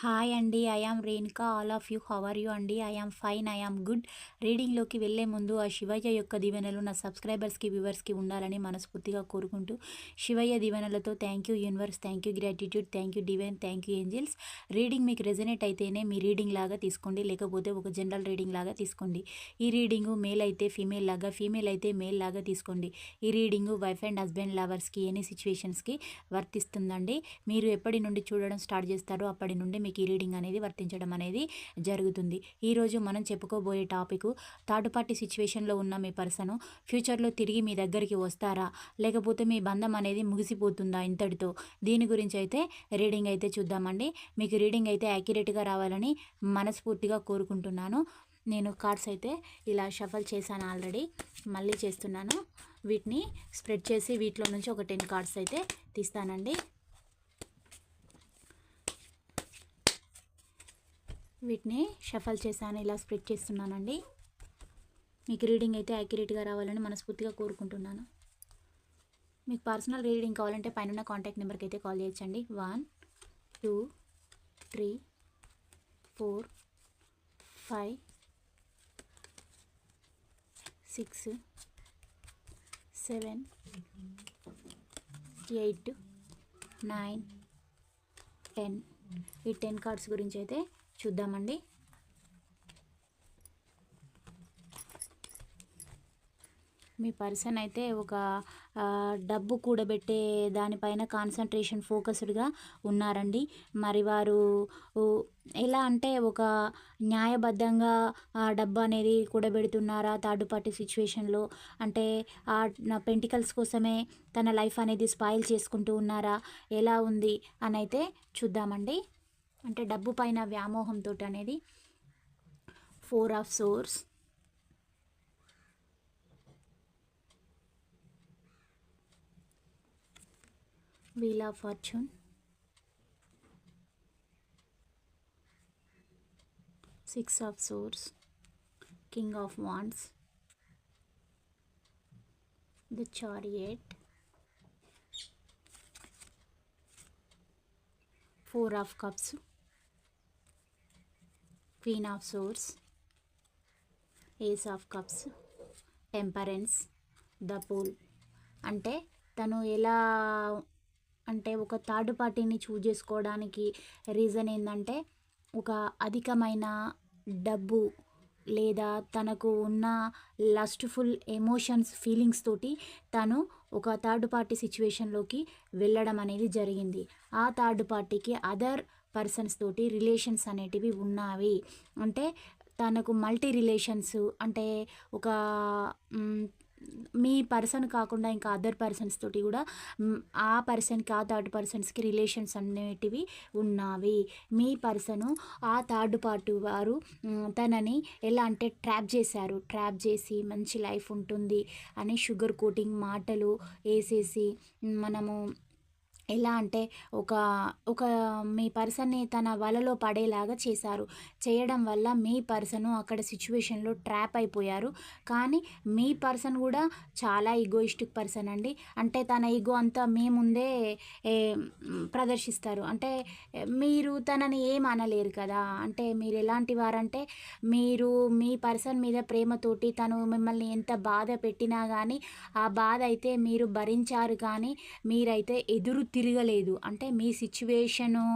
Hi అండి I am Renuka all of you how are you అండి I am fine I am good రీడింగ్లోకి వెళ్ళే ముందు ఆ శివయ్య యొక్క దీవెనలు నా సబ్స్క్రైబర్స్కి వ్యూవర్స్కి ఉండాలని మనస్ఫూర్తిగా కోరుకుంటూ శివయ్య దీవెనలతో thank you universe thank you gratitude thank you divine thank you angels reading మీకు రెజనేట్ అయితేనే మీ రీడింగ్ లాగా తీసుకోండి. లేకపోతే ఒక జనరల్ రీడింగ్ లాగా తీసుకోండి. ఈ రీడింగు మేల్ అయితే ఫీమేల్ లాగా ఫీమేల్ అయితే మేల్ లాగా తీసుకోండి. ఈ రీడింగు వైఫ్ అండ్ హస్బెండ్ లవర్స్కి ఎనీ సిచ్యువేషన్స్కి వర్తిస్తుందండి. మీరు ఎప్పటి నుండి చూడడం స్టార్ట్ చేస్తారో అప్పటి నుండి మీకు ఈ రీడింగ్ అనేది వర్తించడం అనేది జరుగుతుంది. ఈరోజు మనం చెప్పుకోబోయే టాపిక్ థర్డ్ పార్టీ సిచ్యువేషన్లో ఉన్న మీ పర్సన్ ఫ్యూచర్లో తిరిగి మీ దగ్గరికి వస్తారా? లేకపోతే మీ బంధం అనేది ముగిసిపోతుందా ఇంతటితో? దీని గురించి అయితే రీడింగ్ అయితే చూద్దామండి. మీకు రీడింగ్ అయితే యాక్యురేట్గా రావాలని మనస్ఫూర్తిగా కోరుకుంటున్నాను. నేను కార్డ్స్ అయితే ఇలా షఫల్ చేశాను ఆల్రెడీ. మళ్ళీ చేస్తున్నాను. వీటిని స్ప్రెడ్ చేసి వీటిలో నుంచి ఒక టెన్ కార్డ్స్ అయితే తీస్తానండి. వీటిని షఫల్ చేశాను ఇలా స్ప్రెడ్ చేస్తున్నానండి. మీకు రీడింగ్ అయితే యాక్యురేట్గా రావాలని మనస్ఫూర్తిగా కోరుకుంటున్నాను. మీకు పర్సనల్ రీడింగ్ కావాలంటే పైన కాంటాక్ట్ నెంబర్కి అయితే కాల్ చేయొచ్చండి. One two three four five six seven eight nine ten. ఈ టెన్ కార్డ్స్ గురించి అయితే చూద్దామండి. మీ పర్సన్ అయితే ఒక డబ్బు కూడబెట్టే దానిపైన కాన్సన్ట్రేషన్ ఫోకస్డ్గా ఉన్నారండి. మరి వారు ఎలా అంటే ఒక న్యాయబద్ధంగా ఆ డబ్బు అనేది కూడబెడుతున్నారా థర్డ్ పార్టీ సిచ్యువేషన్లో? అంటే ఆ పెంటికల్స్ కోసమే తన లైఫ్ అనేది స్పాయిల్ చేసుకుంటూ ఉన్నారా? ఎలా ఉంది? అని అయితే చూద్దామండి. అంటే డబ్బు పైన వ్యామోహంతో అనేది four of swords. Wheel of fortune. Six of swords. King of wands. The chariot. Four of cups. Queen of swords ace of cups temperance the fool అంటే తను ఎలా అంటే ఒక థర్డ్ పార్టీని చూజ్ చేసుకోవడానికి రీజన్ ఏంటంటే ఒక అధికమైన డబ్బు లేదా తనకు ఉన్న లస్ట్ఫుల్ ఎమోషన్స్ ఫీలింగ్స్ తోటి తను ఒక థర్డ్ పార్టీ సిచ్యువేషన్లోకి వెళ్ళడం అనేది జరిగింది. ఆ థర్డ్ పార్టీకి అదర్ పర్సన్స్ తోటి రిలేషన్స్ అనేటివి ఉన్నవి. అంటే తనకు మల్టీ రిలేషన్స్ అంటే ఒక మీ పర్సన్ కాకుండా ఇంకా అదర్ పర్సన్స్ తోటి కూడా ఆ పర్సన్కి ఆ థర్డ్ పర్సన్స్కి రిలేషన్స్ అనేటివి ఉన్నవి. మీ పర్సను ఆ థర్డ్ పార్టీ వారు తనని ఎలా అంటే ట్రాప్ చేశారు. ట్రాప్ చేసి మంచి లైఫ్ ఉంటుంది అని షుగర్ కోటింగ్ మాటలు వేసేసి మనము ఎలా అంటే ఒక ఒక మీ పర్సన్ని తన వలలో పడేలాగా చేశారు. చేయడం వల్ల మీ పర్సను అక్కడ సిచ్యువేషన్లో ట్రాప్ అయిపోయారు. కానీ మీ పర్సన్ కూడా చాలా ఈగోయిస్టిక్ పర్సన్ అండి. అంటే తన ఈగో అంతా మీ ముందే ప్రదర్శిస్తారు. అంటే మీరు తనని ఏం అనలేరు కదా. అంటే మీరు ఎలాంటి వారంటే మీరు మీ పర్సన్ మీద ప్రేమతోటి తను మిమ్మల్ని ఎంత బాధ పెట్టినా కానీ ఆ బాధ అయితే మీరు భరించారు కానీ మీరైతే ఎదురు తిరగలేదు. అంటే మీ సిచ్యువేషను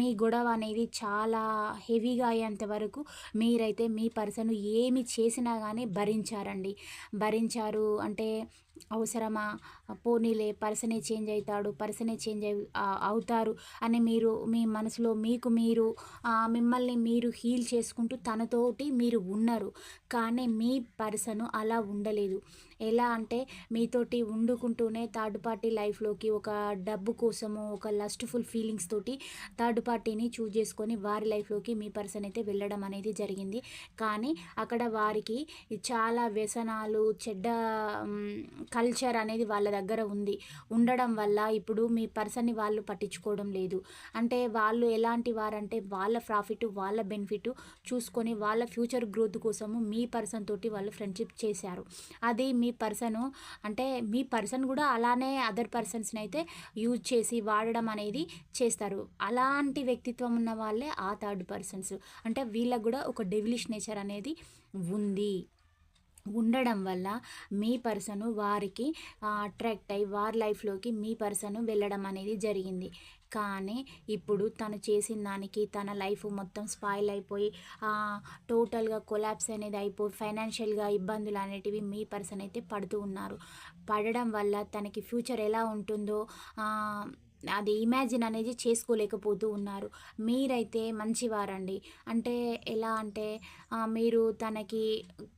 మీ గొడవ అనేది చాలా హెవీగా అయ్యేంత వరకు మీరైతే మీ పర్సన్ ఏమి చేసినా కానీ భరించారండి. భరించారు అంటే అవసరమా? పోనీలే పర్సనే చేంజ్ అవుతాడు పర్సనే చేంజ్ అవుతారు అని మీరు మీ మనసులో మీకు మీరు మిమ్మల్ని మీరు హీల్ చేసుకుంటూ తనతోటి మీరు ఉన్నారు. కానీ మీ పర్సను అలా ఉండలేదు. ఎలా అంటే మీతోటి వండుకుంటూనే థర్డ్ పార్టీ లైఫ్లోకి ఒక డబ్బు కోసము ఒక లస్ట్ఫుల్ ఫీలింగ్స్ తోటి థర్డ్ పార్టీని చూజ్ చేసుకొని వారి లైఫ్లోకి మీ పర్సన్ అయితే వెళ్ళడం అనేది జరిగింది. కానీ అక్కడ వారికి చాలా వ్యసనాలు చెడ్డ కల్చర్ అనేది వాళ్ళ దగ్గర ఉంది. ఉండడం వల్ల ఇప్పుడు మీ పర్సన్ని వాళ్ళు పట్టించుకోవడం లేదు. అంటే వాళ్ళు ఎలాంటి వారంటే వాళ్ళ ప్రాఫిట్ వాళ్ళ బెనిఫిట్ చూసుకొని వాళ్ళ ఫ్యూచర్ గ్రోత్ కోసము మీ పర్సన్ తోటి వాళ్ళు ఫ్రెండ్షిప్ చేశారు. అది మీ పర్సను అంటే మీ పర్సన్ కూడా అలానే అదర్ పర్సన్స్ని అయితే యూజ్ చేసి వాడడం అనేది చేస్తారు. అలాంటి వ్యక్తిత్వం ఉన్న వాళ్ళే ఆ థర్డ్ పర్సన్స్ అంటే వీళ్ళకు కూడా ఒక డెవిలిష్ నేచర్ అనేది ఉంది. ఉండడం వల్ల మీ పర్సను వారికి అట్రాక్ట్ అయ్యి వారి లైఫ్లోకి మీ పర్సను వెళ్ళడం అనేది జరిగింది. కానీ ఇప్పుడు తను చేసిన దానికి తన లైఫ్ మొత్తం స్పాయిల్ అయిపోయి టోటల్గా కొలాప్స్ అనేది అయిపోయి ఫైనాన్షియల్గా ఇబ్బందులు అనేటివి మీ పర్సన్ అయితే పడుతూ ఉన్నారు. పడడం వల్ల తనకి ఫ్యూచర్ ఎలా ఉంటుందో అది ఇమాజిన్ అనేది చేసుకోలేకపోతూ ఉన్నారు. మీరైతే మంచివారండి. అంటే ఎలా అంటే మీరు తనకి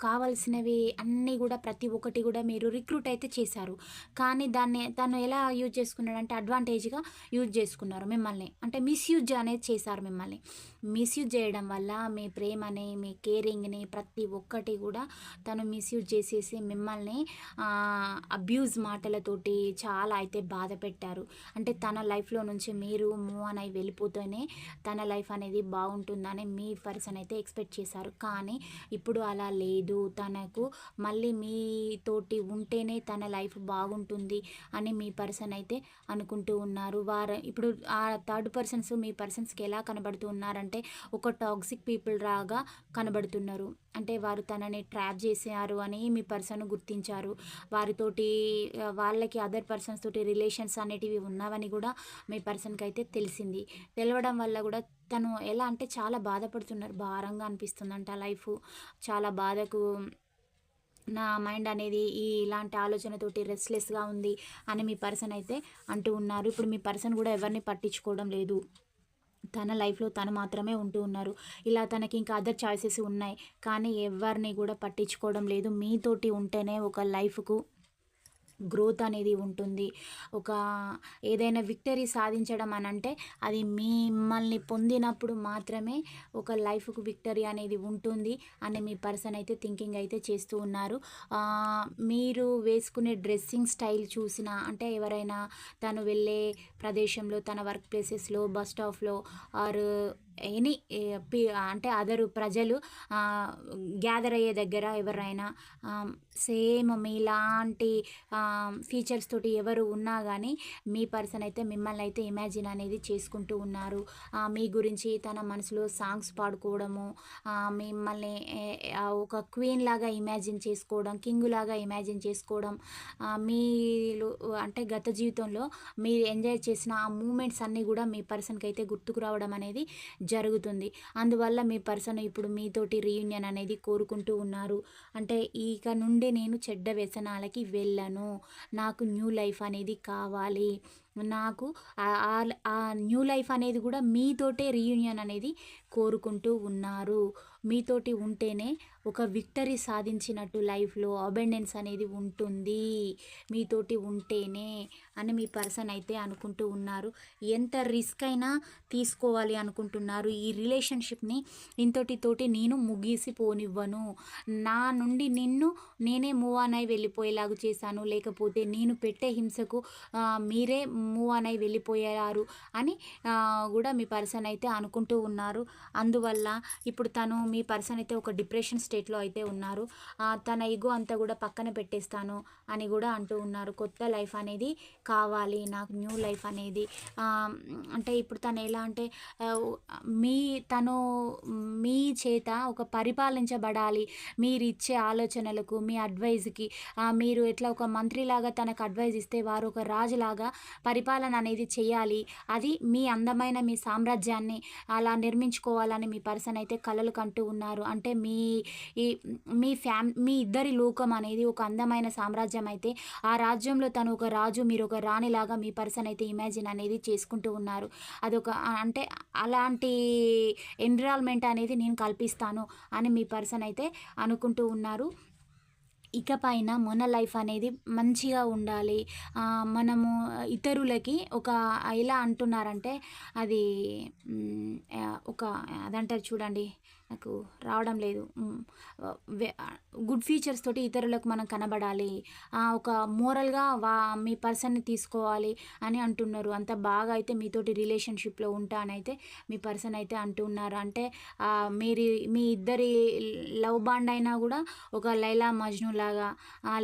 కావలసినవి అన్నీ కూడా ప్రతి ఒక్కటి కూడా మీరు రిక్రూట్ అయితే చేశారు. కానీ దాన్ని తను ఎలా యూజ్ చేసుకున్నాడంటే అడ్వాంటేజ్గా యూజ్ చేసుకున్నారు మిమ్మల్ని. అంటే మిస్యూజ్ అనేది చేశారు మిమ్మల్ని. మిస్యూజ్ చేయడం వల్ల మీ ప్రేమని మీ కేరింగ్ని ప్రతి ఒక్కటి కూడా తను మిస్యూజ్ చేసేసి మిమ్మల్ని అబ్యూజ్ మాటలతోటి చాలా అయితే బాధ పెట్టారు. అంటే తన లైఫ్లో నుంచి మీరు మూవ్ అని అయి వెళ్ళిపోతేనే తన లైఫ్ అనేది బాగుంటుందని మీ పర్సన్ అయితే ఎక్స్పెక్ట్ చేశారు. కానీ ఇప్పుడు అలా లేదు. తనకు మళ్ళీ మీతోటి ఉంటేనే తన లైఫ్ బాగుంటుంది అని మీ పర్సన్ అయితే అనుకుంటూ ఉన్నారు. వారు ఇప్పుడు ఆ థర్డ్ పర్సన్స్ మీ పర్సన్స్కి ఎలా కనబడుతూ ఉన్నారంటే ఒక టాక్సిక్ పీపుల్ రాగా కనబడుతున్నారు. అంటే వారు తనని ట్రాప్ చేశారు అని మీ పర్సన్ గుర్తించారు. వారితోటి వాళ్ళకి అదర్ పర్సన్స్ తోటి రిలేషన్స్ అనేటివి ఉన్నావని కూడా మీ పర్సన్కి అయితే తెలిసింది. తెలవడం వల్ల కూడా తను ఎలా అంటే చాలా బాధపడుతున్నారు. భారంగా అనిపిస్తుంది అంట లైఫ్. చాలా బాధకు నా మైండ్ అనేది ఈ ఇలాంటి ఆలోచనతోటి రెస్ట్లెస్గా ఉంది అని మీ పర్సన్ అయితే అంటూ ఉన్నారు. ఇప్పుడు మీ పర్సన్ కూడా ఎవరిని పట్టించుకోవడం లేదు. తన లైఫ్లో తను మాత్రమే ఉంటూ ఉన్నారు. ఇలా తనకి ఇంకా అదర్ చాయిసెస్ ఉన్నాయి. కానీ ఎవరిని కూడా పట్టించుకోవడం లేదు. మీతోటి ఉంటేనే ఒక లైఫ్కు గ్రోత్ అనేది ఉంటుంది. ఒక ఏదైనా విక్టరీ సాధించడం అని అంటే అది మిమ్మల్ని పొందినప్పుడు మాత్రమే ఒక లైఫ్కు విక్టరీ అనేది ఉంటుంది అని మీ పర్సన్ అయితే థింకింగ్ అయితే చేస్తూ ఉన్నారు. మీరు వేసుకునే డ్రెస్సింగ్ స్టైల్ చూసిన అంటే ఎవరైనా తను వెళ్ళే ప్రదేశంలో తన వర్క్ ప్లేసెస్లో బస్ స్టాప్లో ఆర్ ఎనీ అంటే అదరు ప్రజలు గ్యాదర్ అయ్యే దగ్గర ఎవరైనా సేమ్ మీలాంటి ఫీచర్స్ తోటి ఎవరు ఉన్నా కానీ మీ పర్సన్ అయితే మిమ్మల్ని అయితే ఇమాజిన్ అనేది చేసుకుంటూ ఉన్నారు. మీ గురించి తన మనసులో సాంగ్స్ పాడుకోవడము మిమ్మల్ని ఒక క్వీన్ లాగా ఇమాజిన్ చేసుకోవడం కింగ్ లాగా ఇమాజిన్ చేసుకోవడం మీరు అంటే గత జీవితంలో మీరు ఎంజాయ్ చేసిన ఆ మూమెంట్స్ అన్నీ కూడా మీ పర్సన్కి అయితే గుర్తుకు రావడం అనేది జరుగుతుంది. అందువల్ల మీ పర్సన్ ఇప్పుడు మీతోటి రీయూనియన్ అనేది కోరుకుంటూ ఉన్నారు. అంటే ఇక నుండి నేను చెడ్డ వ్యసనాలకి వెళ్ళను. నాకు న్యూ లైఫ్ అనేది కావాలి. నాకు ఆ న్యూ లైఫ్ అనేది కూడా మీతోటే రీయూనియన్ అనేది కోరుకుంటూ ఉన్నారు. మీతోటి ఉంటేనే ఒక విక్టరీ సాధించినట్టు లైఫ్లో అబెండెన్స్ అనేది ఉంటుంది. మీతోటి ఉంటేనే అని మీ పర్సన్ అయితే అనుకుంటూ ఉన్నారు. ఎంత రిస్క్ అయినా తీసుకోవాలి అనుకుంటున్నారు. ఈ రిలేషన్షిప్ని ఇంతటి తోటి నేను ముగిసి పోనివ్వను. నా నుండి నిన్ను నేనే మూవ్ ఆన్ అయి వెళ్ళిపోయేలాగా చేశాను. లేకపోతే నేను పెట్టే హింసకు మీరే మూవ్ ఆన్ అయి వెళ్ళిపోయారు అని కూడా మీ పర్సన్ అయితే అనుకుంటూ ఉన్నారు. అందువల్ల ఇప్పుడు తను మీ పర్సన్ అయితే ఒక డిప్రెషన్ స్టేట్లో అయితే ఉన్నారు. తన ఇగో అంతా కూడా పక్కన పెట్టేస్తాను అని కూడా అంటూ ఉన్నారు. కొత్త లైఫ్ అనేది కావాలి నాకు న్యూ లైఫ్ అనేది. అంటే ఇప్పుడు తను ఎలా అంటే మీ తను మీ చేత ఒక పరిపాలించబడాలి. మీరు ఇచ్చే ఆలోచనలకు మీ అడ్వైజ్కి మీరు ఎట్లా ఒక మంత్రిలాగా తనకు అడ్వైజ్ ఇస్తే వారు ఒక రాజులాగా పరిపాలన అనేది చేయాలి. అది మీ అందమైన మీ సామ్రాజ్యాన్ని అలా నిర్మించుకోవాలని మీ పర్సన్ అయితే కలలు కంటూ ఉన్నారు. అంటే మీ ఈ మీ ఫ్యామ్ మీ ఇద్దరి లోకం అనేది ఒక అందమైన సామ్రాజ్యం అయితే ఆ రాజ్యంలో తను ఒక రాజు మీరు ఒక రాణిలాగా మీ పర్సన్ అయితే ఇమాజిన్ అనేది చేసుకుంటూ ఉన్నారు. అదొక అంటే అలాంటి ఎన్విరాల్మెంట్ అనేది నేను కల్పిస్తాను అని మీ పర్సన్ అయితే అనుకుంటూ ఉన్నారు. ఇకపైన మన లైఫ్ అనేది మంచిగా ఉండాలి. మనము ఇతరులకి ఒక ఎలా అంటున్నారంటే అది ఒక అదంటారు చూడండి. నాకు రావడం లేదు. గుడ్ ఫీచర్స్ తోటి ఇతరులకు మనం కనబడాలి. ఒక మోరల్గా వా మీ పర్సన్ని తీసుకోవాలి అని అంటున్నారు. అంత బాగా అయితే మీతోటి రిలేషన్షిప్లో ఉంటానైతే మీ పర్సన్ అయితే అంటున్నారు. అంటే మీరు మీ ఇద్దరి లవ్ బాండ్ అయినా కూడా ఒక లైలా మజ్ను లాగా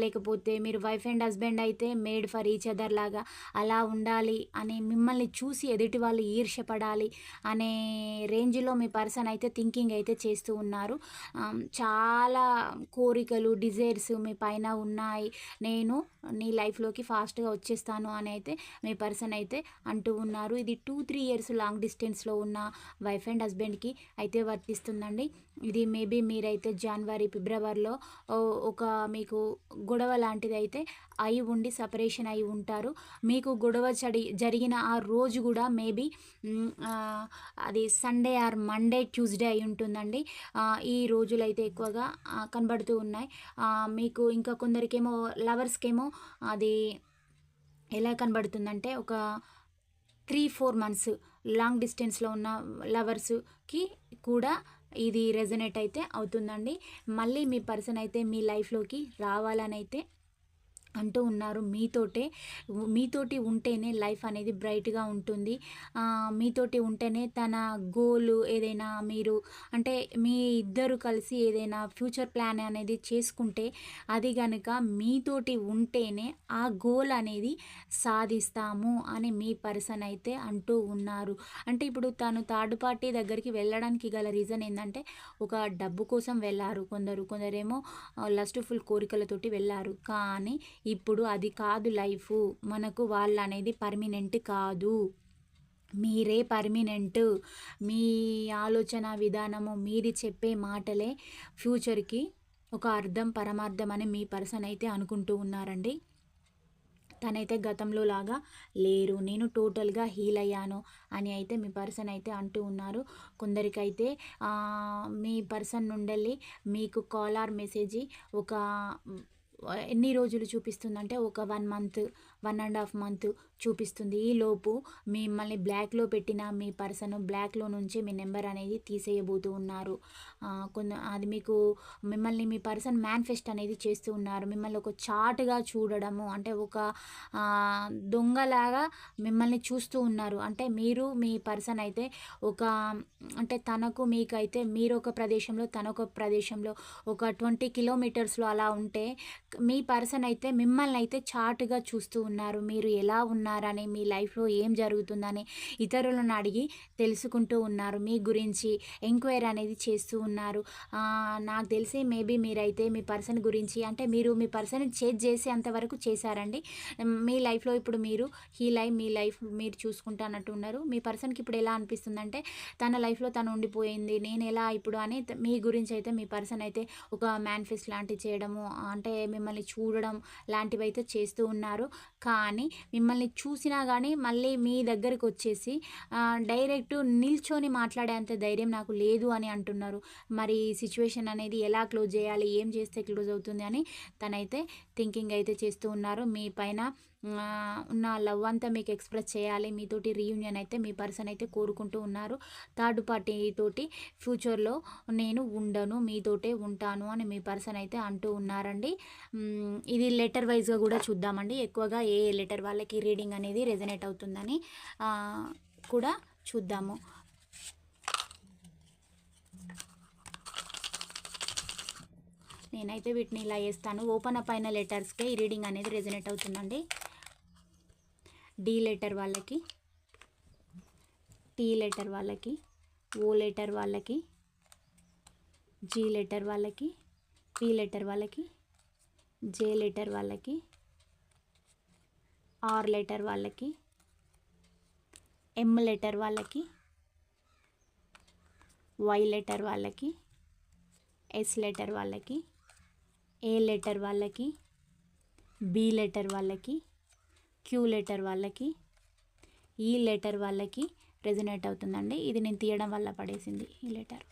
లేకపోతే మీరు వైఫ్ అండ్ హస్బెండ్ అయితే మేడ్ ఫర్ ఈచ్ అదర్ లాగా అలా ఉండాలి అని మిమ్మల్ని చూసి ఎదుటి వాళ్ళు ఈర్ష్యపడాలి అనే రేంజ్లో మీ పర్సన్ అయితే థింకింగ్ అయితే చేస్తూ ఉన్నారు. చాలా కోరికలు డిజైర్స్ మీ పైన ఉన్నాయి. నేను నీ లైఫ్లోకి ఫాస్ట్గా వచ్చేస్తాను అని అయితే మీ పర్సన్ అయితే అంటూ ఉన్నారు. ఇది టూ త్రీ ఇయర్స్ లాంగ్ డిస్టెన్స్లో ఉన్న వైఫ్ అండ్ హస్బెండ్కి అయితే వర్తిస్తుందండి. ఇది మేబీ మీరైతే జనవరి ఫిబ్రవరిలో ఒక మీకు గొడవ లాంటిది అయితే అయి ఉండి సపరేషన్ అయి ఉంటారు. మీకు గొడవ చడి జరిగిన ఆ రోజు కూడా మేబీ అది సండే ఆర్ మండే ట్యూస్డే అయి ఉంటుందండి. అండి. ఈ రోజులు అయితే ఎక్కువగా కనబడుతూ ఉన్నాయి. మీకు ఇంకా కొందరికేమో లవర్స్కేమో అది ఎలా కనబడుతుందంటే ఒక త్రీ ఫోర్ మంత్స్ లాంగ్ డిస్టెన్స్లో ఉన్న లవర్స్కి కూడా ఇది రెజనేట్ అయితే అవుతుందండి. మళ్ళీ మీ పర్సన్ అయితే మీ లైఫ్లోకి రావాలని అయితే అంటూ ఉన్నారు. మీతోటే మీతోటి ఉంటేనే లైఫ్ అనేది బ్రైట్గా ఉంటుంది. మీతోటి ఉంటేనే తన గోల్ ఏదైనా మీరు అంటే మీ ఇద్దరు కలిసి ఏదైనా ఫ్యూచర్ ప్లాన్ అనేది చేసుకుంటే అది కనుక మీతోటి ఉంటేనే ఆ గోల్ అనేది సాధిస్తాము అని మీ పర్సన్ అయితే అంటూ ఉన్నారు. అంటే ఇప్పుడు తను థర్డ్ పార్టీ దగ్గరికి వెళ్ళడానికి గల రీజన్ ఏంటంటే ఒక డబ్బు కోసం వెళ్ళారు కొందరు. కొందరేమో లస్ట్ ఫుల్ కోరికలతోటి వెళ్ళారు. కానీ ఇప్పుడు అది కాదు లైఫ్. మనకు వాళ్ళు అనేది పర్మినెంట్ కాదు. మీరే పర్మినెంట్. మీ ఆలోచన విధానము మీరు చెప్పే మాటలే ఫ్యూచర్కి ఒక అర్థం పరమార్థం అని మీ పర్సన్ అయితే అనుకుంటూ ఉన్నారండి. తనైతే గతంలో లాగా లేరు. నేను టోటల్గా హీల్ అయ్యాను అని అయితే మీ పర్సన్ అయితే అంటూ ఉన్నారు. కొందరికైతే మీ పర్సన్ నుండి మీకు కాల్ ఆర్ మెసేజ్ ఒక ఎన్ని రోజులు చూపిస్తుందంటే ఒక one month one and half month చూపిస్తుంది. ఈ లోపు మిమ్మల్ని బ్లాక్లో పెట్టిన మీ పర్సన్ బ్లాక్లో నుంచి మీ నెంబర్ అనేది తీసేయబోతూ ఉన్నారు. కొంత అది మీకు మిమ్మల్ని మీ పర్సన్ మేనిఫెస్ట్ అనేది చేస్తూ ఉన్నారు. మిమ్మల్ని ఒక చాటుగా చూడడము అంటే ఒక దొంగలాగా మిమ్మల్ని చూస్తూ ఉన్నారు. అంటే మీరు మీ పర్సన్ అయితే ఒక అంటే తనకు మీకైతే మీరు ఒక ప్రదేశంలో తనొక ప్రదేశంలో ఒక ట్వంటీ కిలోమీటర్స్లో అలా ఉంటే మీ పర్సన్ అయితే మిమ్మల్ని అయితే చాటుగా చూస్తూ ఉన్నారు. ఉన్నారు మీరు ఎలా ఉన్నారని మీ లైఫ్లో ఏం జరుగుతుందని ఇతరులను అడిగి తెలుసుకుంటూ ఉన్నారు మీ గురించి ఎంక్వైరీ అనేది చేస్తూ ఉన్నారు. నాకు తెలిసి మేబీ మీరైతే మీ పర్సన్ గురించి అంటే మీరు మీ పర్సన్ చేజ్ చేసేంత వరకు చేశారండి. మీ లైఫ్లో ఇప్పుడు మీరు హీల్ అయి మీ లైఫ్ మీరు చూసుకుంటానట్టు ఉన్నారు. మీ పర్సన్కి ఇప్పుడు ఎలా అనిపిస్తుందంటే తన లైఫ్లో తను ఉండిపోయింది నేను ఎలా ఇప్పుడు అని మీ గురించి అయితే మీ పర్సన్ అయితే ఒక మేనిఫెస్ట్ లాంటివి చేయడము అంటే మిమ్మల్ని చూడడం లాంటివి అయితే చేస్తూ ఉన్నారు. కానీ మిమ్మల్ని చూసినా కానీ మళ్ళీ మీ దగ్గరికి వచ్చేసి డైరెక్ట్ నిల్చొని మాట్లాడేంత ధైర్యం నాకు లేదు అని అంటున్నారు. మరి సిచ్యువేషన్ అనేది ఎలా క్లోజ్ చేయాలి? ఏం చేస్తే క్లోజ్ అవుతుంది అని తనైతే థింకింగ్ అయితే చేస్తూ ఉన్నారు. మీ పైన నా లవ్ అంతా మీకు ఎక్స్ప్రెస్ చేయాలి. మీతోటి రీయూనియన్ అయితే మీ పర్సన్ అయితే కోరుకుంటూ ఉన్నారు. థర్డ్ పార్టీ తోటి ఫ్యూచర్లో నేను ఉండను మీతోటే ఉంటాను అని మీ పర్సన్ అయితే అంటూ ఉన్నారండి. ఇది లెటర్ వైజ్గా కూడా చూద్దామండి. ఎక్కువగా ఏ లెటర్ వాళ్ళకి రీడింగ్ అనేది రెజనేట్ అవుతుందని కూడా చూద్దాము. నేనైతే వీటిని ఇలా వేస్తాను. ఓపెన్ అప్ అయిన లెటర్స్కే ఈ రీడింగ్ అనేది రెజనేట్ అవుతుందండి. డి లెటర్ వాళ్ళకి టీ లెటర్ వాళ్ళకి ఓ లెటర్ వాళ్ళకి జీ లెటర్ వాళ్ళకి పీ లెటర్ వాళ్ళకి జే లెటర్ వాళ్ళకి ఆర్ లెటర్ వాళ్ళకి ఎం లెటర్ వాళ్ళకి వై లెటర్ వాళ్ళకి ఎస్ లెటర్ వాళ్ళకి ఏ లెటర్ వాళ్ళకి బి లెటర్ వాళ్ళకి క్యూ లెటర్ వాళ్ళకి ఈ లెటర్ వాళ్ళకి రెజనేట్ అవుతుందండి. ఇది నేను తీయడం వల్ల పడేసింది ఈ లెటర్.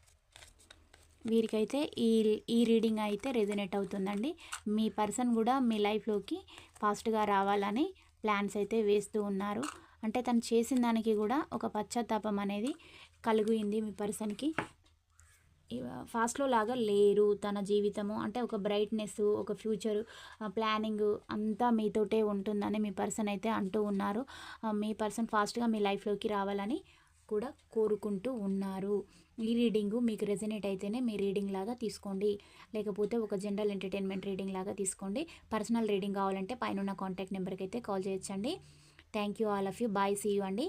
వీరికైతే ఈ ఈ రీడింగ్ అయితే రెజనేట్ అవుతుందండి. మీ పర్సన్ కూడా మీ లైఫ్లోకి ఫాస్ట్గా రావాలని ప్లాన్స్ అయితే వేస్తూ ఉన్నారు. అంటే తను చేసిన దానికి కూడా ఒక పశ్చాత్తాపం అనేది కలిగింది మీ పర్సన్కి. ఫాస్ట్లో లాగా లేరు తన జీవితము. అంటే ఒక బ్రైట్నెస్ ఒక ఫ్యూచర్ ప్లానింగ్ అంతా మీతోటే ఉంటుందని మీ పర్సన్ అయితే అంటూ ఉన్నారు. మీ పర్సన్ ఫాస్ట్గా మీ లైఫ్లోకి రావాలని కూడా కోరుకుంటూ ఉన్నారు. ఈ రీడింగు మీకు రెజనేట్ అయితేనే మీ రీడింగ్ లాగా తీసుకోండి. లేకపోతే ఒక జనరల్ ఎంటర్టైన్మెంట్ రీడింగ్ లాగా తీసుకోండి. పర్సనల్ రీడింగ్ కావాలంటే పైన కాంటాక్ట్ నెంబర్కి అయితే కాల్ చేయొచ్చండి. Thank you all of you. Bye. See you అండి.